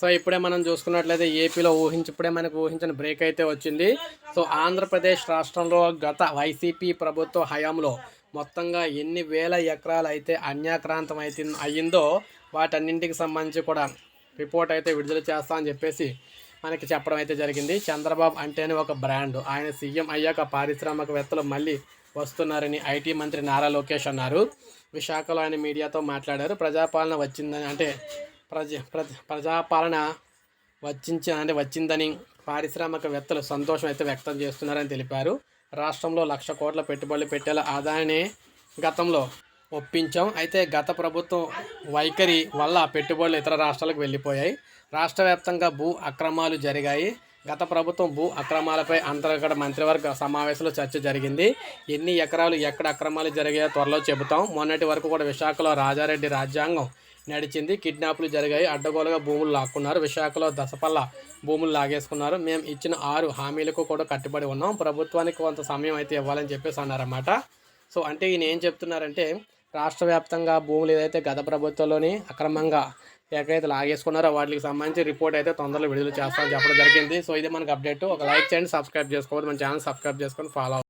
So ఇప్పుడే మనం చూసుకున్నట్లయితే ఏపీలో ఊహించిప్పుడే మనకు ఊహించిన బ్రేక్ అయితే వచ్చింది. సో ఆంధ్రప్రదేశ్ రాష్ట్రంలో గత వైసీపీ ప్రభుత్వ హయాంలో మొత్తంగా ఎన్ని వేల ఎకరాలు అయితే అన్యాక్రాంతం అయితే అయ్యిందో వాటన్నింటికి సంబంధించి కూడా రిపోర్ట్ అయితే విడుదల చేస్తా అని చెప్పేసి మనకి చెప్పడం అయితే జరిగింది. చంద్రబాబు అంటేనే ఒక బ్రాండ్ ఆయన సీఎం అయ్యాక పారిశ్రామికవేత్తలు మళ్ళీ వస్తున్నారని ఐటీ మంత్రి నారా లోకేష్ అన్నారు. విశాఖలో ఆయన మీడియాతో మాట్లాడారు. ప్రజాపాలన వచ్చిందని అంటే ప్రజ ప్రజ ప్రజాపాలన వచ్చించి అంటే వచ్చిందని పారిశ్రామికవేత్తలు సంతోషం అయితే వ్యక్తం చేస్తున్నారని తెలిపారు. రాష్ట్రంలో లక్ష కోట్ల పెట్టుబడులు పెట్టేలా ఆదాయాన్ని గతంలో ఒప్పించాం. అయితే గత ప్రభుత్వం వైఖరి వల్ల పెట్టుబడులు ఇతర రాష్ట్రాలకు వెళ్ళిపోయాయి. రాష్ట్ర వ్యాప్తంగా భూ అక్రమాలు జరిగాయి. గత ప్రభుత్వం భూ అక్రమాలపై అంతర్గత మంత్రివర్గ సమావేశంలో చర్చ జరిగింది. ఎన్ని ఎకరాలు ఎక్కడ అక్రమాలు జరిగాయో త్వరలో చెబుతాం. మొన్నటి వరకు కూడా విశాఖలో రాజారెడ్డి రాజ్యాంగం నడిచింది. కిడ్నాప్లు జరిగాయి. అడ్డగోలుగా భూములు లాక్కున్నారు. విశాఖలో దశపల్ల భూములు లాగేసుకున్నారు. మేము ఇచ్చిన ఆరు హామీలకు కూడా కట్టుబడి ఉన్నాం. ప్రభుత్వానికి కొంత సమయం అయితే ఇవ్వాలని చెప్పేసి అన్నారన్నమాట. సో అంటే ఈయన ఏం చెప్తున్నారంటే రాష్ట్ర వ్యాప్తంగా భూములు ఏదైతే గత ప్రభుత్వంలోని అక్రమంగా ఎక్కడైతే లాగేసుకున్నారో వాటికి సంబంధించి రిపోర్ట్ అయితే తొందరలో విడుదల చేస్తామని చెప్పడం జరిగింది. సో ఇది మనకు అప్డేట్. ఒక లైక్ చేయండి సబ్స్క్రైబ్ చేసుకోవద్దు. మన ఛానల్ సబ్స్క్రైబ్ చేసుకొని ఫాలో